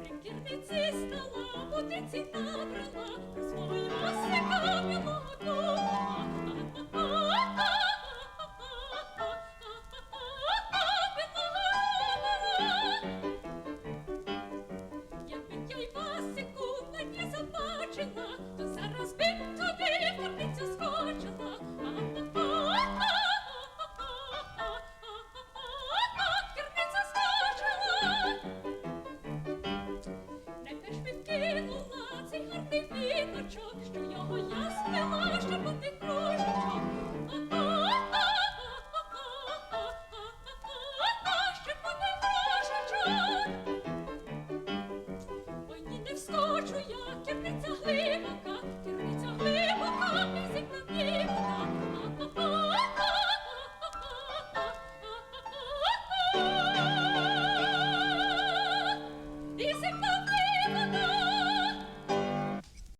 Прикірниці стала, потиці набрала, свого ти віночок, що його я